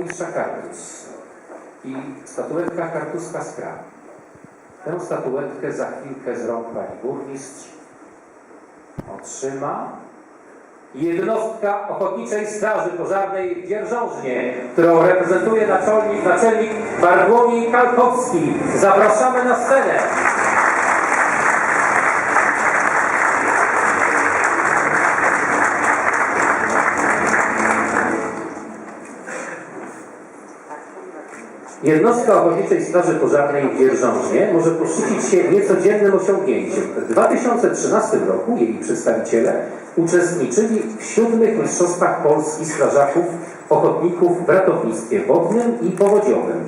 burmistrza Kartus i statuetka Kartuska z Kram. Tę statuetkę za chwilkę z rąk pani burmistrz otrzyma jednostka Ochotniczej Straży Pożarnej w Dzierżążnie, którą reprezentuje naczelnik, naczelnik Bartłomiej Kalkowski. Zapraszamy na scenę. Jednostka Ochotniczej Straży Pożarnej w Dzierżążnie może poszczycić się niecodziennym osiągnięciem. W 2013 roku jej przedstawiciele uczestniczyli w siódmych Mistrzostwach Polski Strażaków Ochotników w ratownictwie wodnym i powodziowym.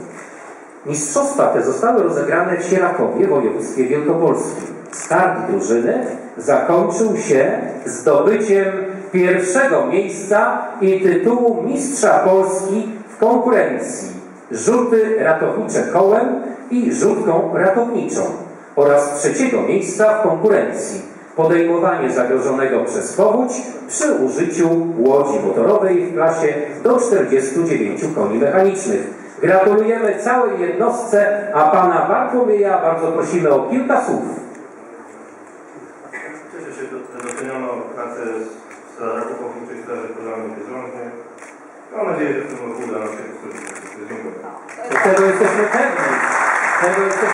Mistrzostwa te zostały rozegrane w Sierakowie, województwie wielkopolskim. Start drużyny zakończył się zdobyciem pierwszego miejsca i tytułu Mistrza Polski w konkurencji rzuty ratownicze kołem i rzutką ratowniczą oraz trzeciego miejsca w konkurencji podejmowanie zagrożonego przez powódź przy użyciu łodzi motorowej w klasie do 49 koni mechanicznych. Gratulujemy całej jednostce, a pana Bartłomieja bardzo prosimy o kilka słów. Cieszę się, że doceniono pracę strażaków ochotniczej straży pożarnej w. Mam nadzieję, że w tym roku uda nam się to. Dziękuję. Tego jesteśmy pewni. Tego jesteśmy